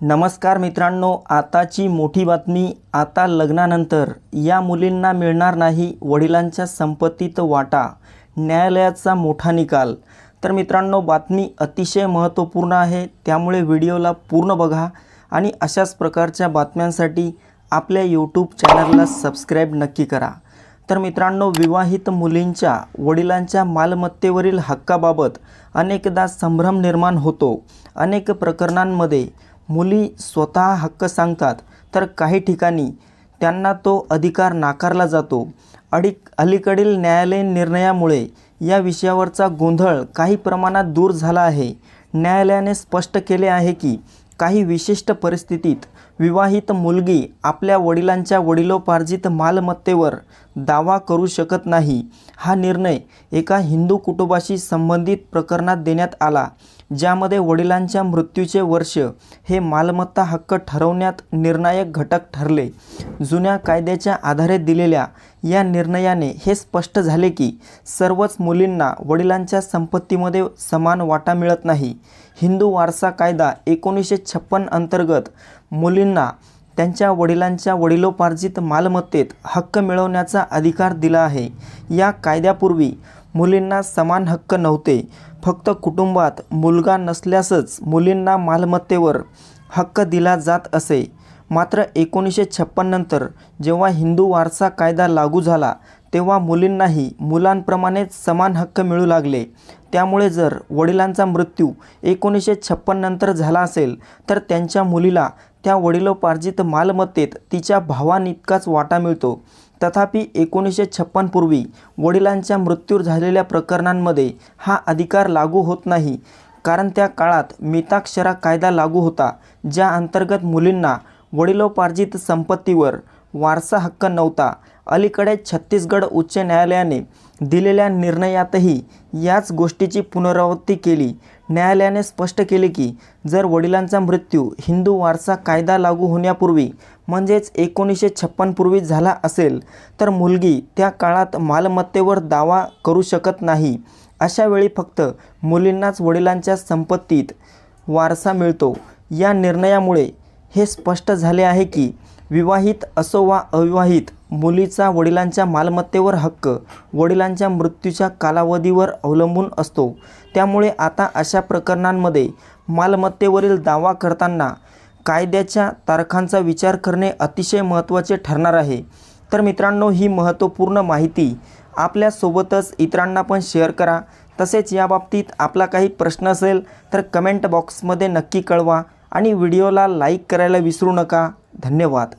नमस्कार मित्रांनो आताची मोठी बातमी आता लग्नानंतर. या मुलींना मिळणार नाही वडिलांच्या संपत्तीत वाटा न्यायालयाचा मोठा निकाल. तर मित्रांनो बातमी अतिशय महत्त्वपूर्ण आहे त्यामुळे व्हिडिओला पूर्ण बघा आणि अशाच प्रकारच्या बातम्यांसाठी आपल्या यूट्यूब चॅनलला सबस्क्राईब नक्की करा. तर मित्रांनो विवाहित मुलींच्या वडिलांच्या मालमत्तेवरील हक्काबाबत अनेकदा संभ्रम निर्माण होतो. अनेक प्रकरणांमध्ये मुली स्वतः हक्क सांगतात तर काही ठिकाणी त्यांना तो अधिकार नाकारला जातो. अडी अलीकडील न्यायालयीन निर्णयामुळे या विषयावरचा गोंधळ काही प्रमाणात दूर झाला आहे. न्यायालयाने स्पष्ट केले आहे की काही विशिष्ट परिस्थितीत विवाहित मुलगी आपल्या वडिलांच्या वडिलोपार्जित मालमत्तेवर दावा करू शकत नाही. हा निर्णय एका हिंदू कुटुंबाशी संबंधित प्रकरणात देण्यात आला ज्यामध्ये वडिलांच्या मृत्यूचे वर्ष हे मालमत्ता हक्क ठरवण्यात निर्णायक घटक ठरले. जुन्या कायद्याच्या आधारे दिलेल्या या निर्णयाने हे स्पष्ट झाले की सर्वच मुलींना वडिलांच्या संपत्तीमध्ये समान वाटा मिळत नाही. हिंदू वारसा कायदा एकोणीसशे छप्पन अंतर्गत मुलींना त्यांच्या वडिलांच्या वडिलोपार्जित मालमत्तेत हक्क मिळवण्याचा अधिकार दिला आहे. या कायद्यापूर्वी मुलींना समान हक्क नव्हते. फक्त कुटुंबात मुलगा नसल्यासच मुलींना मालमत्तेवर हक्क दिला जात असे. मात्र एकोणीसशे छप्पन्नंतर जेव्हा हिंदू वारसा कायदा लागू झाला तेव्हा मुलींनाही मुलांप्रमाणेच समान हक्क मिळू लागले. त्यामुळे जर वडिलांचा मृत्यू एकोणीसशे छप्पन्नंतर झाला असेल तर त्यांच्या मुलीला त्या वडिलोपार्जित मालमत्तेत तिच्या भावानितकाच वाटा मिळतो. तथापि एकोणीसशे छप्पनपूर्वी वडिलांच्या मृत्यू झालेल्या प्रकरणांमध्ये हा अधिकार लागू होत नाही. कारण त्या काळात मिताक्षरा कायदा लागू होता ज्या अंतर्गत मुलींना वडिलोपार्जित संपत्तीवर वारसा हक्क नव्हता. अलीकडे छत्तीसगड उच्च न्यायालयाने दिलेल्या निर्णयातही याच गोष्टीची पुनरावृत्ती केली. न्यायालयाने स्पष्ट केले की जर वडिलांचा मृत्यू हिंदू वारसा कायदा लागू होण्यापूर्वी म्हणजेच एकोणीसशे छप्पनपूर्वी झाला असेल तर मुलगी त्या काळात मालमत्तेवर दावा करू शकत नाही. अशावेळी फक्त मुलींनाच वडिलांच्या संपत्तीत वारसा मिळतो. या निर्णयामुळे हे स्पष्ट झाले आहे की विवाहित असो वा अविवाहित मुलीचा वडिलांच्या मालमत्तेवर हक्क वडिलांच्या मृत्यूच्या कालावधीवर अवलंबून असतो. त्यामुळे आता अशा प्रकरणांमध्ये मालमत्तेवरील दावा करताना कायद्याच्या तारखांचा विचार करणे अतिशय महत्त्वाचे ठरणार आहे. तर मित्रांनो ही महत्त्वपूर्ण माहिती आपल्यासोबतच इतरांना पण शेअर करा. तसेच याबाबतीत आपला काही प्रश्न असेल तर कमेंट बॉक्समध्ये नक्की कळवा. आणि व्हिडिओला लाईक करायला विसरू नका. धन्यवाद.